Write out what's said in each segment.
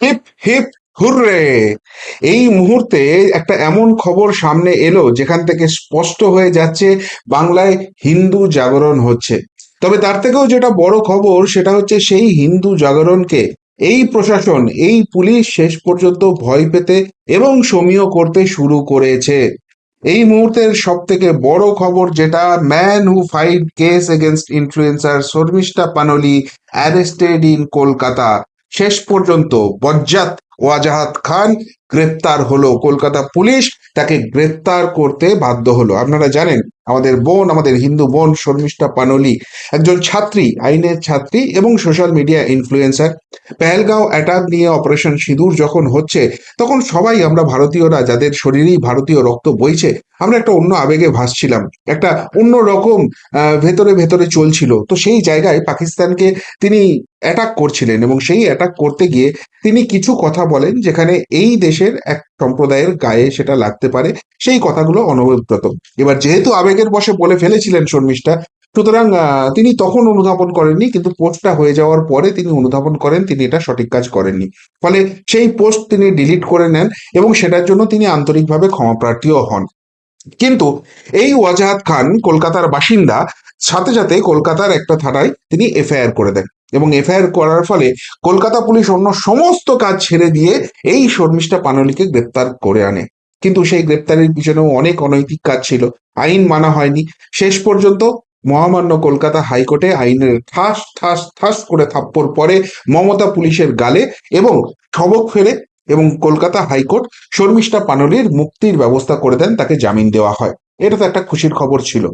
Hip hip, hurray. এই মুহূর্তে একটা এমন খবর সামনে এলো যেখান থেকে স্পষ্ট হয়ে যাচ্ছে বাংলায় হিন্দু জাগরণ হচ্ছে। তবে তার থেকেও যেটা বড় খবর সেটা হচ্ছে সেই হিন্দু জাগরণকে। এই প্রশাসন, এই পুলিশ শেষ পর্যন্ত ভয় পেতে এবং সমীহ করতে শুরু করেছে। এই মুহূর্তের সব থেকে বড় খবর যেটা man who fight case against influencer Sharmistha Panoli arrested in Kolkata শেষ পর্যন্ত বজ্জাত ওয়াজাহাত খান গ্রেপ্তার হলো। কলকাতা পুলিশ তাকে গ্রেপ্তার করতে বাধ্য হলো। আপনারা জানেন, আমাদের বোন, আমাদের হিন্দু বোন শর্মিষ্ঠা পানলি একজন ছাত্রী, আইনের ছাত্রী এবং social media influencer. Pahalgam attack নিয়ে অপারেশন সিঁদুর যখন হচ্ছে, তখন সবাই আমরা ভারতীয়রা, যাদের শরীরেই ভারতীয় রক্ত বইছে, আমরা একটা অন্য আবেগে ভাসছিলাম। একটা অন্য রকম ভেতরে ভেতরে চলছিল। তো সেই জায়গায় পাকিস্তানকে তিনি অ্যাটাক করছিলেন এবং সেই অ্যাটাক করতে গিয়ে তিনি কিছু কথা বলেন যেখানে এই দেশের এক সম্প্রদায়ের গায়ে সেটা লাগতে পারে, সেই কথাগুলো অনবব্রত এবার যেহেতু আবেগের বশে বলে ফেলেছিলেন শর্মিষ্ঠা, সুতরাং তিনি তখন অনুধাবন করেননি, কিন্তু পোস্টটা হয়ে যাওয়ার পরে তিনি অনুধাবন করেন, তিনি এটা সঠিক কাজ করেননি। ফলে সেই পোস্ট তিনি ডিলিট করে নেন এবং সেটার জন্য তিনি আন্তরিকভাবে ক্ষমাপ্রার্থীও হন। কিন্তু এই ওয়াজাহাত খান, কলকাতার বাসিন্দা, সাথে সাথে কলকাতার একটা থানায় তিনি এফআইআর করে দেন। এবং এফআইআর করার ফলে কলকাতা পুলিশ অন্য সমস্ত কাজ ছেড়ে দিয়ে এই শর্মিষ্ঠা পানলিকে গ্রেপ্তার করে আনে। কিন্তু সেই গ্রেপ্তারের পিছনেও অনেক অনৈতিক কাজ ছিল। আইন মানা হয়নি। শেষ পর্যন্ত মহামান্য কলকাতা হাইকোর্টে আইনের ঠাস ঠাস ঠাস করে থাপ্পড় পরে মমতা পুলিশের গালে এবং সবক ফেলে এবং কলকাতা হাইকোর্ট শর্মিষ্ঠা পানলির মুক্তির ব্যবস্থা করে দেন, তাকে জামিন দেওয়া হয়। এটা তো একটা খুশির খবর ছিল।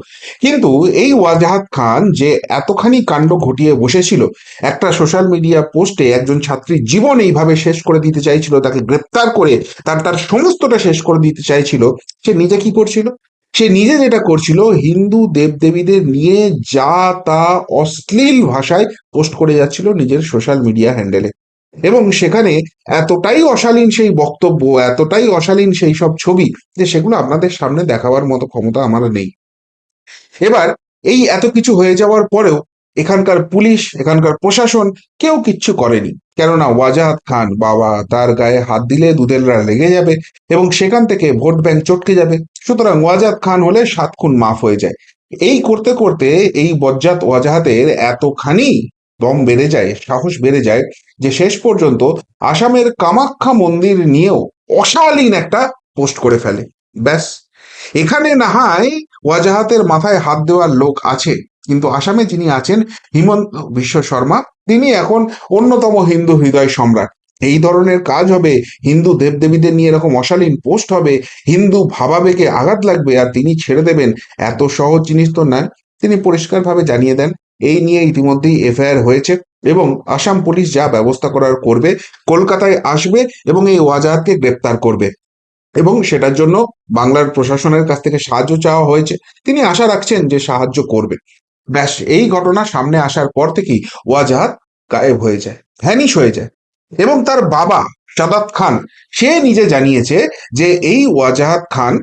কিন্তু এই ওয়াজাহাত খান যে এতখানি কাণ্ড ঘটিয়ে বসেছিল, একটা সোশ্যাল মিডিয়া পোস্টে একজন ছাত্রীর জীবন এইভাবে শেষ করে দিতে চাইছিল, তাকে গ্রেপ্তার করে তার তার সমস্তটা শেষ করে দিতে চাইছিল, সে নিজে কি করছিল? সে নিজে যেটা করছিল, হিন্দু দেবদেবীদের নিয়ে যা তা অশ্লীল ভাষায় পোস্ট করে যাচ্ছিল নিজের সোশ্যাল মিডিয়া হ্যান্ডেলে এবং সেখানে এতটাই অশালীন সেই বক্তব্য, এতটাই অশালীন সেই সব ছবি যে সেগুলো আপনাদের সামনে দেখাবার মতো ক্ষমতা আমার নেই। এবার এই এত কিছু হয়ে যাওয়ার পরেও এখানকার পুলিশ, এখানকার প্রশাসন কেউ কিচ্ছু করেনি। কেননা ওয়াজাহাত খান বাবা, তার গায়ে হাত দিলে দুধেলরা লেগে যাবে এবং সেখান থেকে ভোট ব্যাংক চটকে যাবে। সুতরাং ওয়াজাহাত খান হলে সাত খুন মাফ হয়ে যায়। এই করতে করতে এই বজ্জাত ওয়াজাহাতের এতখানি দম বেড়ে যায়, সাহস বেড়ে যায় যে শেষ পর্যন্ত আসামের কামাখ্যা মন্দির নিয়েও অশালীন একটা পোস্ট করে ফেলে। ব্যাস। এখানে না হয় ওয়াজাহাতের মাথায় হাত দেওয়ার লোক আছে, কিন্তু আসামে যিনি আছেন হিমন্ত বিশ্ব শর্মা, তিনি এখন অন্যতম হিন্দু হৃদয় সম্রাট। এই ধরনের কাজ হবে, হিন্দু দেবদেবীদের নিয়ে এরকম অশালীন পোস্ট হবে, হিন্দু ভাবাবেগে আঘাত লাগবে আর তিনি ছেড়ে দেবেন, এত সহজ জিনিস তো নয়। তিনি পরিষ্কারভাবে জানিয়ে দেন এই নিয়ে ইতিমধ্যেই এফআইআর হয়েছে এবং আসাম পুলিশ যা ব্যবস্থা করার করবে, কলকাতায় আসবে এবং এই ওয়াজাহাতকে গ্রেপ্তার করবে। এবং সেটার জন্য বাংলার প্রশাসনের কাছ থেকে সাহায্য চাওয়া হয়েছে। তিনি আশা রাখছেন যে সাহায্য করবে। ব্যাস, এই ঘটনা সামনে আসার পর থেকেই ওয়াজাহাত গায়েব হয়ে যায়, ভ্যানিশ হয়ে যায়। এবং তার বাবা সাদাত খান, সে নিজে জানিয়েছে যে এই ওয়াজাহাত খান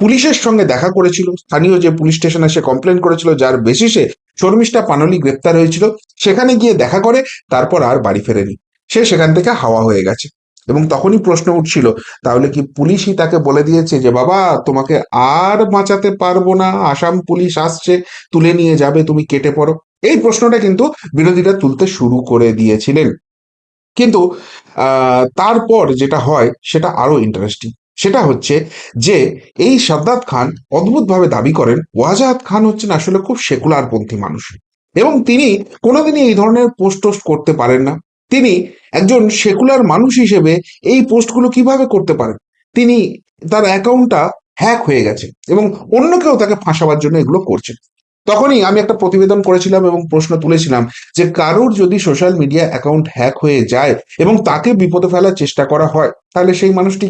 পুলিশের সঙ্গে দেখা করেছিল। স্থানীয় যে পুলিশ স্টেশনে সে কমপ্লেন করেছিল, যার বেসিসে শর্মিষ্ঠা পানলি গ্রেপ্তার হয়েছিল। সেখানে গিয়ে দেখা করে, তারপর আর বাড়ি ফেরেনি। সে সেখান থেকে হাওয়া হয়ে গেছে। এবং তখনই প্রশ্ন উঠছিল, তাহলে কি পুলিশই তাকে বলে দিয়েছে যে, বাবা, তোমাকে আর বাঁচাতে পারব না। আসাম পুলিশ আসছে, তুলে নিয়ে যাবে, তুমি কেটে পড়ো। এই প্রশ্নটা কিন্তু বিরোধীরা তুলতে শুরু করে দিয়েছিলেন। কিন্তু তারপর যেটা হয়, সেটা আরও ইন্টারেস্টিং সেটা হচ্ছে যে এই সাদ্দাত খান অদ্ভুতভাবে দাবি করেন ওয়াজাহাত খান হচ্ছেন আসলে খুব সেকুলার পন্থী মানুষ। এবং তিনি কোনোদিনই এই ধরনের পোস্ট টোস্ট করতে পারেন না। তিনি একজন সেকুলার মানুষ হিসেবে এই পোস্টগুলো কীভাবে করতে পারেন? তিনি তার অ্যাকাউন্টটা হ্যাক হয়ে গেছে এবং অন্য কেউ তাকে ফাঁসাবার জন্য এগুলো করছে। তখনই আমি একটা প্রতিবেদন করেছিলাম এবং প্রশ্ন তুলেছিলাম যে কারোর যদি সোশ্যাল মিডিয়া অ্যাকাউন্ট হ্যাক হয়ে যায় এবং তাকে বিপদে ফেলার চেষ্টা করা হয়, তাহলে সেই মানুষটি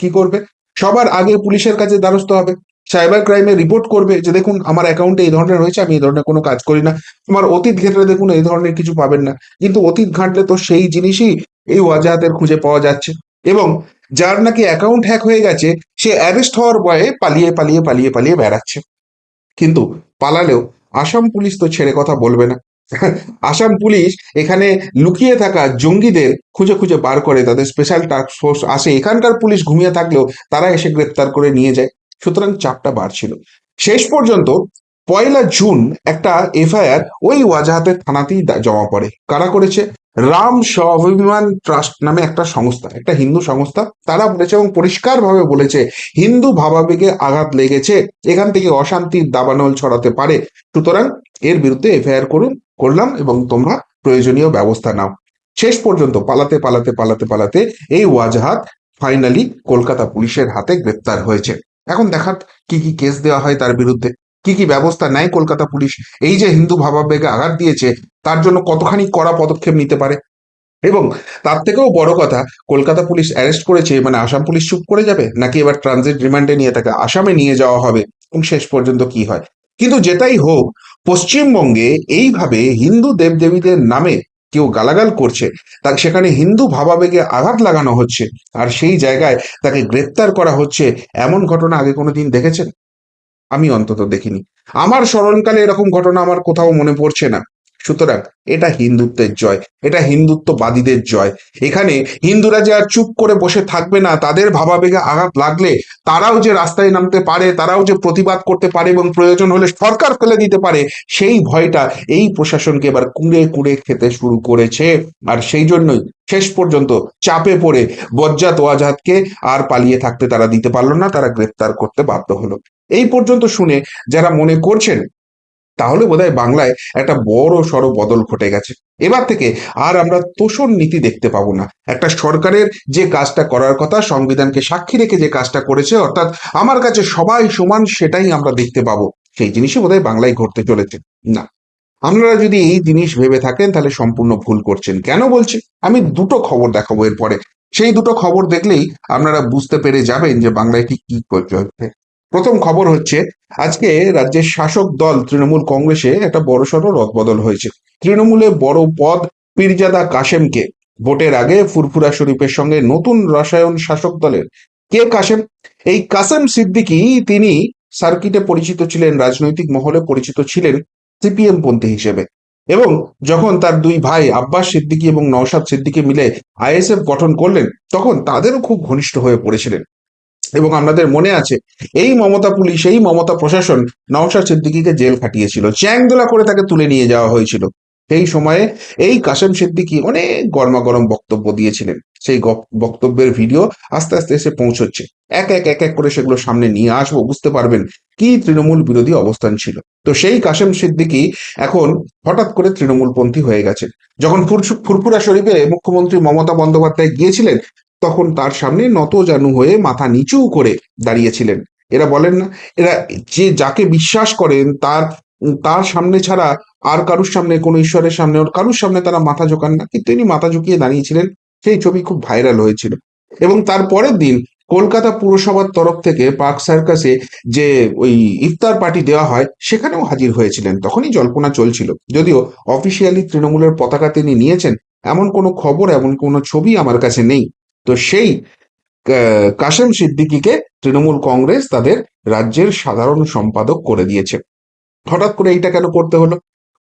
কি করবে? সবার আগে পুলিশের কাছে দ্বারস্থ হবে। সাইবার ক্রাইমে রিপোর্ট করবে যে দেখুন আমার অ্যাকাউন্টে এই ধরনের হয়েছে, আমি এই ধরনের কোনো কাজ করি না। তোমার অতীত ঘেটলে দেখুন এই ধরনের কিছু পাবেন না। কিন্তু অতীত ঘাঁটলে তো সেই জিনিসই এই ওয়াজাহাতের খুঁজে পাওয়া যাচ্ছে। এবং যার নাকি অ্যাকাউন্ট হ্যাক হয়ে গেছে, সে অ্যারেস্ট হওয়ার ভয়ে পালিয়ে পালিয়ে পালিয়ে পালিয়ে বেড়াচ্ছে। কিন্তু পালালেও আসাম পুলিশ তো ছেড়ে কথা বলবে না। আসাম পুলিশ এখানে লুকিয়ে থাকা জঙ্গিদের খুঁজে খুঁজে বার করে, তাদের স্পেশাল টাস্ক ফোর্স আসে, এখানকার পুলিশ ঘুমিয়ে থাকলেও তারা এসে গ্রেপ্তার করে নিয়ে যায়। সুতরাং চাপটা বাড়ছিল। শেষ পর্যন্ত পয়লা জুন একটা এফআইআর ওই ওয়াজাহাতের থানাতেই জমা পড়ে। কারা করেছে? রাম স্বাভিমান ট্রাস্ট নামে একটা সংস্থা, একটা হিন্দু সংস্থা। তারা বলেছে এবং পরিষ্কারভাবে বলেছে, হিন্দু ভাবাবেগে আঘাত লেগেছে, এখান থেকে অশান্তির দাবানল ছড়াতে পারে। সুতরাং এর বিরুদ্ধে এফআইআর করুন, করলাম এবং তোমরা প্রয়োজনীয় ব্যবস্থা নাও। শেষ পর্যন্ত পালাতে পালাতে পালাতে পালাতে এই ওয়াজাহাত ফাইনালি কলকাতা পুলিশের হাতে গ্রেপ্তার হয়েছে। এখন দেখার কি কি কেস দেওয়া হয় তার বিরুদ্ধে। কি কি ব্যবস্থা নেয় কলকাতা পুলিশ? এই যে হিন্দু ভাবাবেগে আঘাত দিয়েছে, তার জন্য কতখানি কড়া পদক্ষেপ নিতে পারে? এবং তার থেকেও বড় কথা, কলকাতা পুলিশ অ্যারেস্ট করেছে মানে আসাম পুলিশ চুপ করে যাবে? নাকি এবার ট্রানজিট রিমান্ডে নিয়ে তাকে আসামে নিয়ে যাওয়া হবে? এবং শেষ পর্যন্ত কি হয়? কিন্তু যেটাই হোক, পশ্চিমবঙ্গে এইভাবে হিন্দু দেবদেবীদের নামে কেউ গালাগাল করছে তার সেখানে হিন্দু ভাবাবেগে আঘাত লাগানো হচ্ছে, আর সেই জায়গায় তাকে গ্রেপ্তার করা হচ্ছে, এমন ঘটনা আগে কোনো দিন দেখেছেন? আমি অন্তত দেখিনি। আমার স্মরণকালে এরকম ঘটনা আমার কোথাও মনে পড়ছে না। সুতরাং এটা হিন্দুত্বের জয়, এটা হিন্দুত্ববাদীদের জয়। এখানে হিন্দুরা যে আর চুপ করে বসে থাকবে না, তাদের ভাবাবেগে আঘাত লাগলে তারাও যে রাস্তায় নামতে পারে, তারাও যে প্রতিবাদ করতে পারে এবং প্রয়োজন হলে সরকার ফেলে দিতে পারে, সেই ভয়টা এই প্রশাসনকে এবার কুড়ে কুড়ে খেতে শুরু করেছে। আর সেই জন্যই শেষ পর্যন্ত চাপে পড়ে বজ্জাত ওয়াজাতকে আর পালিয়ে থাকতে তারা দিতে পারল না, তারা গ্রেপ্তার করতে বাধ্য হলো। এই পর্যন্ত শুনে যারা মনে করছেন, তাহলে বোধহয় বাংলায় একটা বড় সড় বদল ঘটে গেছে। এবার থেকে আর আমরা তোষণ নীতি দেখতে পাবো না। একটা সরকারের যে কাজটা করার কথা, সংবিধানকে সাক্ষী রেখে যে কাজটা করেছে, অর্থাৎ আমার কাছে সবাই সমান সেটাই আমরা দেখতে পাবো। সেই জিনিসই বোধহয় বাংলায় ঘটতে চলেছে। না। আপনারা যদি এই জিনিস ভেবে থাকেন, তাহলে সম্পূর্ণ ভুল করছেন। কেন বলছি? আমি দুটো খবর দেখাবো এরপরে। সেই দুটো খবর দেখলেই আপনারা বুঝতে পেরে যাবেন যে বাংলায় ঠিক কি চলছে প্রথম খবর হচ্ছে, আজকে রাজ্যের শাসক দল তৃণমূল কংগ্রেসে একটা বড়সড় রদবদল হয়েছে। তৃণমূলে বড় পদ পীরজাদা কাশেমকে ভোটের আগে ফুরফুরা শরীফের সঙ্গে নতুন রসায়ন শাসক দলের কে কাশেম এই কাসেম সিদ্দিকী তিনি সার্কিটে পরিচিত ছিলেন, রাজনৈতিক মহলে পরিচিত ছিলেন সিপিএম পন্থী হিসেবে। এবং যখন তার দুই ভাই আব্বাস সিদ্দিকী এবং নওশাদ সিদ্দিকী মিলে আইএসএফ গঠন করলেন, তখন তাদেরও খুব ঘনিষ্ঠ হয়ে পড়েছিলেন। এবং আমাদের মনে আছে, এই মমতা পুলিশ, এই মমতা প্রশাসন নওশাদ সিদ্দিকীকে জেল খাটিয়েছিল। চ্যাংদোলা করে তাকে তুলে নিয়ে যাওয়া হয়েছিল। সেই সময়ে এই কাসেম সিদ্দিকী অনেক গরমা গরম বক্তব্য দিয়েছিলেন। সেই বক্তব্যের ভিডিও আস্তে আস্তে এসে পৌঁছচ্ছে। এক এক এক এক করে সেগুলো সামনে নিয়ে আসব, বুঝতে পারবেন কি তৃণমূল বিরোধী অবস্থান ছিল। তো সেই কাসেম সিদ্দিকী এখন হঠাৎ করে তৃণমূলপন্থী হয়ে গেছে যখন ফুরফুরা শরীফে মুখ্যমন্ত্রী মমতা বন্দ্যোপাধ্যায় গিয়েছিলেন তখন তার সামনে নত জানু হয়ে মাথা নিচু করে দাঁড়িয়েছিলেন। এরা বলেন না, এরা যে যাকে বিশ্বাস করেন, তার তার সামনে ছাড়া আর কারুর সামনে, কোনো ঈশ্বরের সামনে, ওর কারুর সামনে তারা মাথা ঝোকান না। কিন্তু তিনি মাথা ঝুঁকিয়ে দাঁড়িয়েছিলেন, সেই ছবি খুব ভাইরাল হয়েছিল। এবং তার পরের দিন কলকাতা পুরসভার তরফ থেকে পার্ক সার্কাসে যে ওই ইফতার পার্টি দেওয়া হয়, সেখানেও হাজির হয়েছিলেন। তখনই জল্পনা চলছিল। যদিও অফিসিয়ালি তৃণমূলের পতাকা তিনি নিয়েছেন, এমন কোনো খবর, এমন কোনো ছবি আমার কাছে নেই। তো সেই কাশেম সিদ্দিকীকে তৃণমূল কংগ্রেস তাদের রাজ্যের সাধারণ সম্পাদক করে দিয়েছে। হঠাৎ করে এইটা কেন করতে হলো?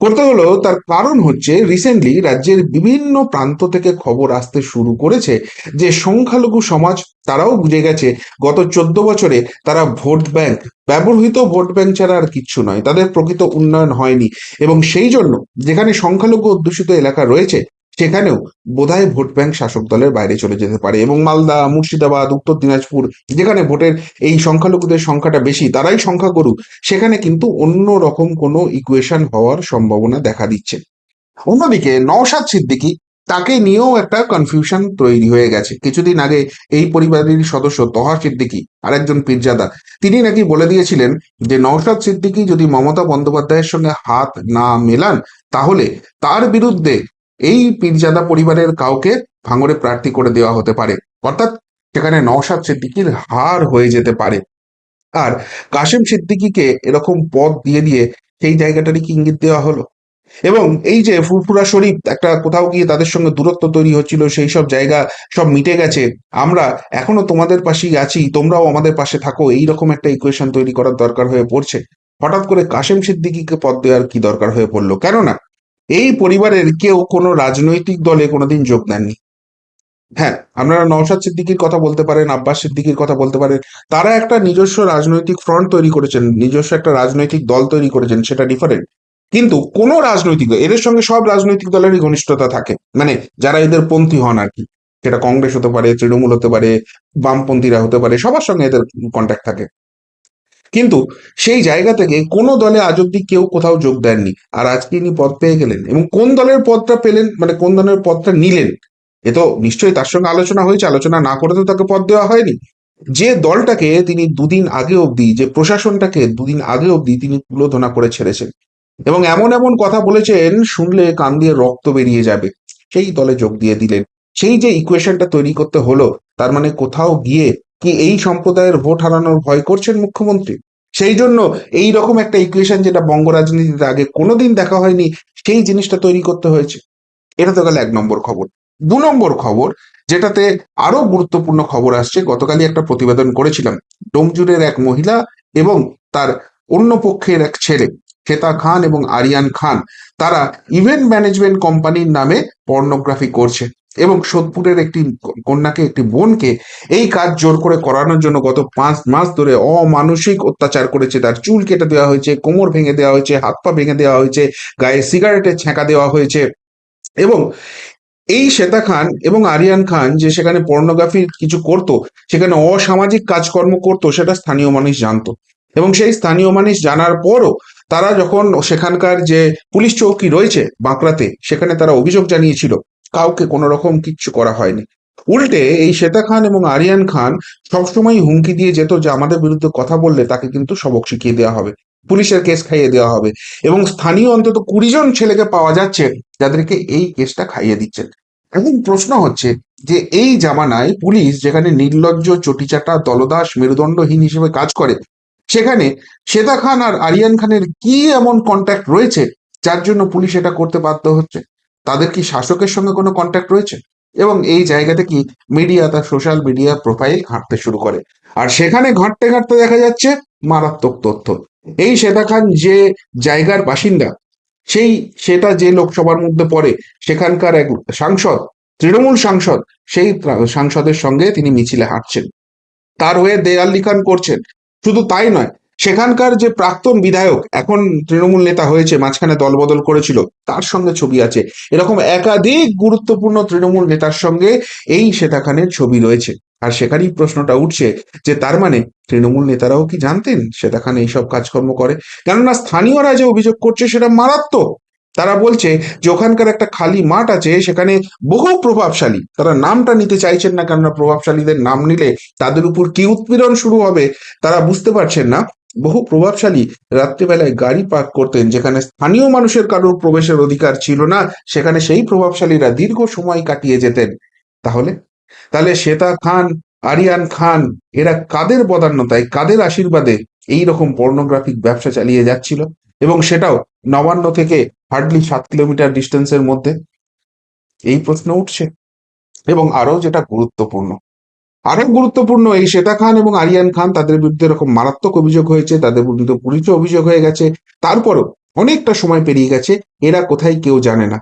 করতে হলো, তার কারণ হচ্ছে রিসেন্টলি রাজ্যের বিভিন্ন প্রান্ত থেকে খবর আসতে শুরু করেছে যে সংখ্যালঘু সমাজ তারাও বুঝে গেছে গত চোদ্দ বছরে তারা ভোট ব্যাংক, ব্যবহৃত ভোট ব্যাংক ছাড়া আর কিচ্ছু নয়, তাদের প্রকৃত উন্নয়ন হয়নি। এবং সেই জন্য যেখানে সংখ্যালঘু অধ্যুষিত এলাকা রয়েছে সেখানেও বোধহয় ভোট ব্যাংক শাসক দলের বাইরে চলে যেতে পারে এবং মালদা, মুর্শিদাবাদ, উত্তর দিনাজপুর, যেখানে ভোটের এই সংখ্যালঘুদের সংখ্যাটা বেশি, তারাই সংখ্যাগুরু সেখানে কিন্তু অন্য রকম কোনো ইকুয়েশন হওয়ার সম্ভাবনা দেখা দিচ্ছে। অন্যদিকে নওশাদ সিদ্দিকী, তাকে নিয়েও একটা কনফিউশন তৈরি হয়ে গেছে। কিছুদিন আগে এই পরিবারের সদস্য তহা সিদ্দিকী, আরেকজন পীরজাদা, তিনি নাকি বলে দিয়েছিলেন যে নওশাদ সিদ্দিকি যদি মমতা বন্দ্যোপাধ্যায়ের সঙ্গে হাত না মেলান, তাহলে তার বিরুদ্ধে এই পীরজাদা পরিবারের কাউকে ভাঙড়ে প্রার্থী করে দেওয়া হতে পারে। অর্থাৎ সেখানে নওশাদ সিদ্দিকির হার হয়ে যেতে পারে। আর কাশেম সিদ্দিকীকে এরকম পদ দিয়ে দিয়ে সেই জায়গাটারই কি ইঙ্গিত দেওয়া হলো? এবং এই যে ফুরফুরা শরীফ, একটা কোথাও গিয়ে তাদের সঙ্গে দূরত্ব তৈরি হচ্ছিল, সেই সব জায়গা সব মিটে গেছে। আমরা এখনও তোমাদের পাশেই আছি, তোমরাও আমাদের পাশে থাকো, এই রকম একটা ইকুয়েশন তৈরি করার দরকার হয়ে পড়ছে। হঠাৎ করে কাশেম সিদ্দিকীকে পদ দেওয়ার কি দরকার হয়ে পড়ল? কেননা এই পরিবারের কেউ কোনো রাজনৈতিক দলে কোনোদিন যোগ দেননি। হ্যাঁ আপনারা নওশাদ সিদ্দিকির কথা বলতে পারেন, আব্বাস সিদ্দিকির কথা বলতে পারেন, তারা একটা নিজস্ব রাজনৈতিক ফ্রন্ট তৈরি করেছেন, নিজস্ব একটা রাজনৈতিক দল তৈরি করেছেন, সেটা ডিফারেন্ট কিন্তু কোন রাজনৈতিক দল, এদের সঙ্গে সব রাজনৈতিক দলেরই ঘনিষ্ঠতা থাকে। মানে যারা এদের পন্থী হন আর কি, সেটা কংগ্রেস হতে পারে, তৃণমূল হতে পারে, বামপন্থীরা হতে পারে, সবার সঙ্গে এদের কন্ট্যাক্ট থাকে। কিন্তু সেই জায়গা থেকে কোনো দলে আজ অব্দি কেউ কোথাও যোগ দেননি। আর আজকে ইনি পদ পেয়ে গেলেন এবং কোন দলের পদটা পেলেন মানে কোন দলের পদটা নিলেন, এ তো নিশ্চয়ই তার সঙ্গে আলোচনা হয়েছে, আলোচনা না করে তো তাকে পদ দেওয়া হয়নি। যে দলটাকে তিনি দুদিন আগে অবধি যে প্রশাসনটাকে দুদিন আগে অবধি তিনি তুলোধনা করে ছেড়েছেন এবং এমন এমন কথা বলেছেন, শুনলে কান দিয়ে রক্ত বেরিয়ে যাবে। সেই দলে যোগ দিয়ে দিলেন। সেই যে ইকুয়েশনটা তৈরি করতে হলো, তার মানে কোথাও গিয়ে কি এই সম্প্রদায়ের ভোট হারানোর ভয় করছেন মুখ্যমন্ত্রী? সেই জন্য এই রকম একটা ইকুয়েশন যেটা বঙ্গ রাজনীতিতে আগে কোনোদিন দেখা হয়নি, সেই জিনিসটা তৈরি করতে হয়েছে। এটা তো গেল এক নম্বর খবর। দু নম্বর খবর, যেটাতে আরও গুরুত্বপূর্ণ খবর আসছে, গতকালই একটা প্রতিবেদন করেছিলাম। ডোমজুরের এক মহিলা এবং তার অন্য পক্ষের এক ছেলে, শ্বেতা খান এবং আরিয়ান খান, তারা ইভেন্ট ম্যানেজমেন্ট কোম্পানির নামে পর্নোগ্রাফি করছে। এবং সোদপুরের একটি কন্যাকে, একটি বোনকে এই কাজ জোর করে করানোর জন্য গত পাঁচ মাস ধরে অমানসিক অত্যাচার করেছে। তার চুল কেটে দেওয়া হয়েছে, কোমর ভেঙে দেওয়া হয়েছে, হাত পা ভেঙে দেওয়া হয়েছে, গায়ে সিগারেটের ছ্যাঁকা দেওয়া হয়েছে এবং এই শ্বেতা খান এবং আরিয়ান খান যে সেখানে পর্নোগ্রাফি কিছু করত, সেখানে অসামাজিক কাজকর্ম করত, সেটা স্থানীয় মানুষ জানতো। এবং সেই স্থানীয় মানুষ জানার পরও তারা যখন সেখানকার যে পুলিশ চৌকি রয়েছে বাঁকড়াতে, সেখানে তারা অভিযোগ জানিয়েছিল কাউকে কোনো রকম কিচ্ছু করা হয়নি। উল্টে এই শ্বেতা খান এবং আরিয়ান খান সবসময় হুমকি দিয়ে যেত যে আমাদের বিরুদ্ধে কথা বললে তাকে কিন্তু সবক শিখিয়ে দেওয়া হবে, পুলিশের কেস খাইয়ে দেওয়া হবে এবং স্থানীয় অন্তত কুড়ি জন ছেলেকে পাওয়া যাচ্ছে যাদেরকে এই কেসটা খাইয়ে দিচ্ছেন। এখন প্রশ্ন হচ্ছে যে এই জামানায় পুলিশ যেখানে নির্লজ্জ, চটিচাটা, দলদাস, মেরুদণ্ডহীন হিসেবে কাজ করে, সেখানে শ্বেতা খান আর আরিয়ান খানের কি এমন কন্ট্যাক্ট রয়েছে যার জন্য পুলিশ এটা করতে বাধ্য হচ্ছে? তাদের কি শাসকের সঙ্গে কোনো কন্ট্যাক্ট রয়েছে? এবং এই জায়গাতে কি মিডিয়া তার সোশ্যাল মিডিয়া প্রোফাইল ঘাঁটতে শুরু করে? আর সেখানে ঘাঁটতে ঘাঁটতে দেখা যাচ্ছে মারাত্মক তথ্য। এই শ্বেতা খান যে জায়গার বাসিন্দা, সেই সেটা যে লোকসভার মধ্যে পড়ে, সেখানকার এক সাংসদ, তৃণমূল সাংসদ, সেই সাংসদের সঙ্গে তিনি মিছিলে হাঁটছেন। তার হয়ে দেয়াল লিখন করছেন। শুধু তাই নয় সেখানকার যে প্রাক্তন বিধায়ক, এখন তৃণমূল নেতা হয়েছে, মাঝখানে দলবদল করেছিল, তার সঙ্গে ছবি আছে। এরকম একাধিক গুরুত্বপূর্ণ তৃণমূল নেতার সঙ্গে এই শ্বেতা খানের ছবি রয়েছে। আর সেখানেই প্রশ্নটা উঠছে যে তার মানে তৃণমূল নেতারাও কি জানতেন শ্বেতা খান এইসব কাজকর্ম করে? কেননা স্থানীয়রা যে অভিযোগ করছে সেটা মারাত্মক। তারা বলছে যে ওখানকার একটা খালি মাঠ আছে, সেখানে বহু প্রভাবশালী, তারা নামটা নিতে চাইছেন না কেননা প্রভাবশালীদের নাম নিলে তাদের উপর কি উৎপীড়ন শুরু হবে, তারা বুঝতে পারছেন না। বহু প্রভাবশালী রাত্রিবেলায় গাড়ি পার্ক করতেন, যেখানে স্থানীয় মানুষের কারোর প্রবেশের অধিকার ছিল না, সেখানে সেই প্রভাবশালীরা দীর্ঘ সময় কাটিয়ে যেতেন। তাহলে? তাহলে শ্বেতা খান, আরিয়ান খান, এরা কাদের বদান্যতায়, কাদের আশীর্বাদে এই রকম পর্নোগ্রাফিক ব্যবসা চালিয়ে যাচ্ছিল? এবং সেটাও নবান্ন থেকে হার্ডলি সাত কিলোমিটার ডিস্টেন্সের মধ্যে? এই প্রশ্ন উঠছে। এবং আরও যেটা গুরুত্বপূর্ণ আরও গুরুত্বপূর্ণ এই শ্বেতা খান এবং আরিয়ান খান, তাদের বিরুদ্ধে এরকম মারাত্মক অভিযোগ হয়েছে, তাদের বিরুদ্ধে পুলিশে অভিযোগ হয়ে গেছে, তারপরও অনেকটা সময় পেরিয়ে গেছে, এরা কোথায় কেউ জানে না।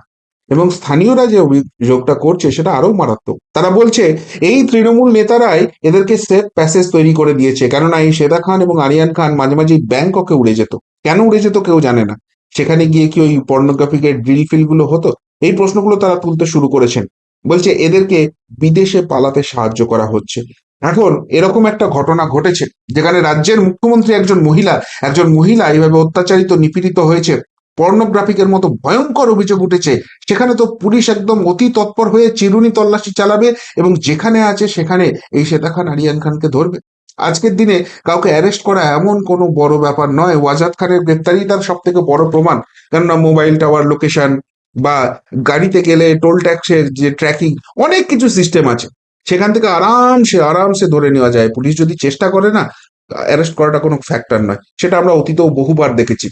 এবং স্থানীয়রা যে অভিযোগটা করছে সেটা আরও মারাত্মক। তারা বলছে, এই তৃণমূল নেতারাই এদেরকে সেফ প্যাসেজ তৈরি করে দিয়েছে, কেননা এই শ্বেতা খান এবং আরিয়ান খান মাঝে মাঝে ব্যাংককে উড়ে যেত। কেন উড়ে যেত কেউ জানে না। সেখানে গিয়ে কি ওই পর্নোগ্রাফিকের ড্রিল ফিলগুলো হতো? এই প্রশ্নগুলো তারা তুলতে শুরু করেছেন। বলছে, এদেরকে বিদেশে পালাতে সাহায্য করা হচ্ছে। এখন এরকম একটা ঘটনা ঘটেছে, যেখানে রাজ্যের মুখ্যমন্ত্রী একজন মহিলা একজন মহিলা এইভাবে অত্যাচারিত, নিপীড়িত হয়েছে, পর্নোগ্রাফিকের মতো ভয়ঙ্কর অভিযোগ উঠেছে, সেখানে তো পুলিশ একদম অতি তৎপর হয়ে চিরুনি তল্লাশি চালাবে এবং যেখানে আছে সেখানে এই শ্বেতা খান আরিয়ান খানকে ধরবে। আজকের দিনে কাউকে অ্যারেস্ট করা এমন কোনো বড় ব্যাপার নয়। ওয়াজাদ খানের গ্রেপ্তারি তার সব থেকে বড় প্রমাণ। কেননা মোবাইল টাওয়ার, লোকেশন বা গাড়িতে গেলে টোল ট্যাক্সের যে ট্র্যাকিং অনেক কিছু সিস্টেম আছে। সেখান থেকে আরামসে আরামসে ধরে নেওয়া যায়। পুলিশ যদি চেষ্টা করে না অ্যারেস্ট করাটা কোনো ফ্যাক্টর নয়। সেটা আমরা অতীতেও বহুবার দেখেছি।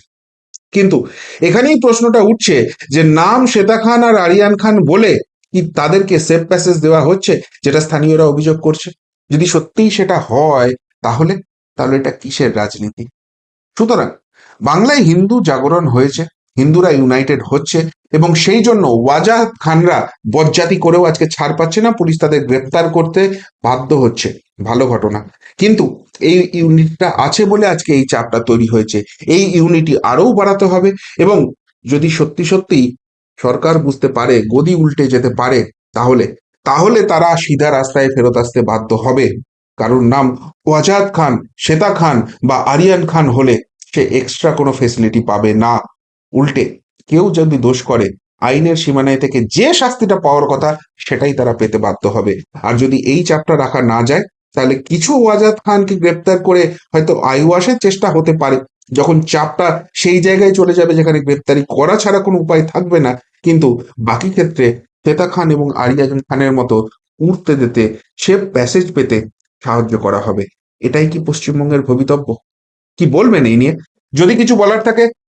কিন্তু এখানেই প্রশ্নটা উঠছে যে নাম শ্বেতা খান আর আরিয়ান খান বলে কি তাদেরকে সেফ প্যাসেজ দেওয়া হচ্ছে, যেটা স্থানীয়রা অভিযোগ করছে? যদি সত্যিই সেটা হয়, তাহলে তাহলে এটা কিসের রাজনীতি? সুতরাং, বাংলায় হিন্দু জাগরণ হয়েছে। হিন্দুরা ইউনাইটেড হচ্ছে এবং সেই জন্য ওয়াজাহ খানরা বজ্জাতি করেও আজকে ছাড় পাচ্ছে না, পুলিশ তাদের গ্রেপ্তার করতে বাধ্য হচ্ছে। ভালো ঘটনা। কিন্তু এই ইউনিটটা আছে বলে আজকে এই চাপটা তৈরি হয়েছে। এই ইউনিটি আরও বাড়াতে হবে এবং যদি সত্যি সত্যি সরকার বুঝতে পারে, গদি উল্টে যেতে পারে, তাহলে তাহলে তারা সিধা রাস্তায় ফেরত আসতে বাধ্য হবে। কারোর নাম ওয়াজাদ খান শ্বেতা খান বা আরিয়ান খান হলে সে এক্সট্রা কোনো ফেসিলিটি পাবে না। উল্টে কেউ যদি দোষ করে, আইনের সীমানায় থেকে যে শাস্তিটা পাওয়ার কথা সেটাই তারা পেতে বাধ্য হবে। আর যদি এই চাপটা রাখা না যায়, তাহলে কিছু ওয়াজাদ খানকে গ্রেপ্তার করে হয়তো আইওয়াসের চেষ্টা হতে পারে। যখন চাপটা সেই জায়গায় চলে যাবে যেখানে গ্রেপ্তারি করা ছাড়া কোনো উপায় থাকবে না, কিন্তু বাকি ক্ষেত্রে শ্বেতা খান এবং আরিয়ান খানের মতো উঠতে দিতে সে প্যাসেজ পেতে সাহায্য করা হবে। এটাই কি পশ্চিমবঙ্গের ভবিতব্য? কি বলবেন এই নিয়ে? যদি কিছু বলার থাকে